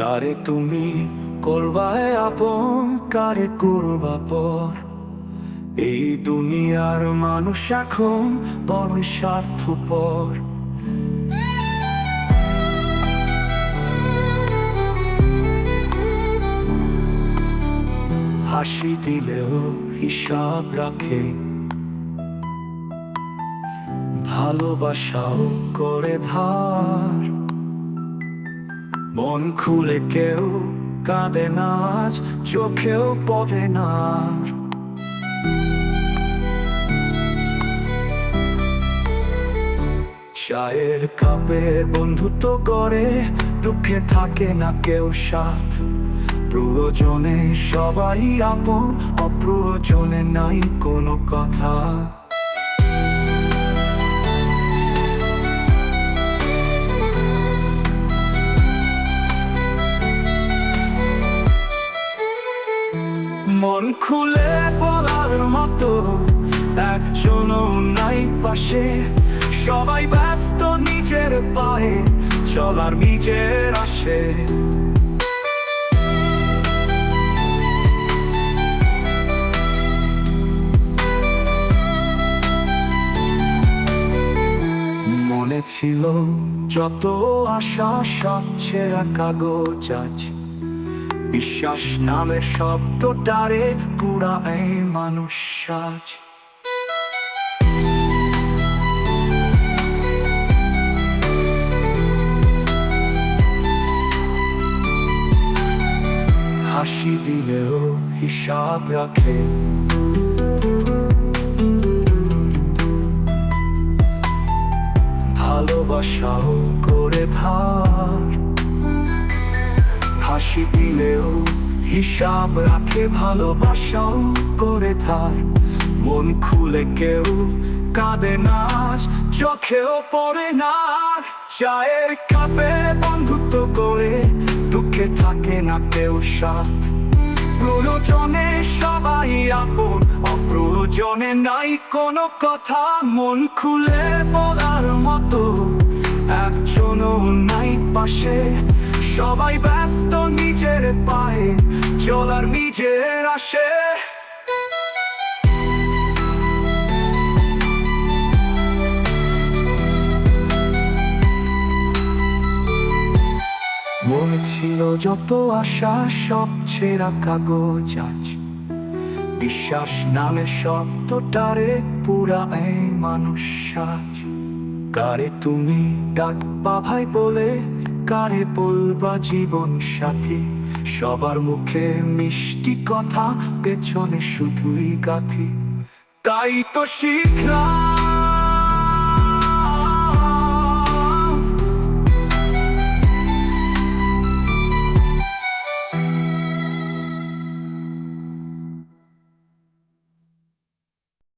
কারে তুমি করবায় আপন, কারে করবা পর? এই দুনিয়ার মানুষ এখন বড় স্বার্থপর। হাসি দিলেও হিসাব রাখে। ভালোবাসাও করে ধার। মন খুলে কেউ কাঁদে নাচ চোখেও পড়ে না। চায়ের কাপে বন্ধুত্ব করে দুঃখে থাকে না কেউ সাথ। প্রয়োজনে সবাই আপন, অপ্রয়োজনে নাই কোনো কথা। মন খুলে বলার মতো একজনও নাই পাশে। সবাই ব্যস্ত নিজের পায়ে চলার নিজের আসে মনে ছিল যত আশা, সব ছেঁড়া কাগজ আজ বিশ্বাস নামের শব্দটারে পুরা এই মানুষ সাজ। হাসি দিলেও হিসাব রাখে। ভালোবাসাও করে ধার। হাসি দিলেও হিসাব রাখে ভালোবাসাও করে থার। মন খুলে কেউ কাঁদে নাচ চোখেও পড়ে না। চায়ের কাপে বন্ধুত্ব করে দুঃখে থাকে না কেউ সাথ। প্রয়োজনে সবাই আপন, অপ্রয়োজনে নাই কোনো কথা। মন খুলে বলার মতো একজনও নাই পাশে। সবাই ব্যস্ত নিজের পায়ে, চলার নিজের আসে মনে ছিল যত আশা, সব ছেঁড়া কাগজ আজ। বিশ্বাস নামের শব্দটারে পুরা এই মানুষ সাজ। কারে তুমি ডাকবা ভাই বলে কারে বলবা জীবন সাথী। সবার মুখে মিষ্টি কথা পেছনে শুধুই গাথি। তাই তো শিখলাম।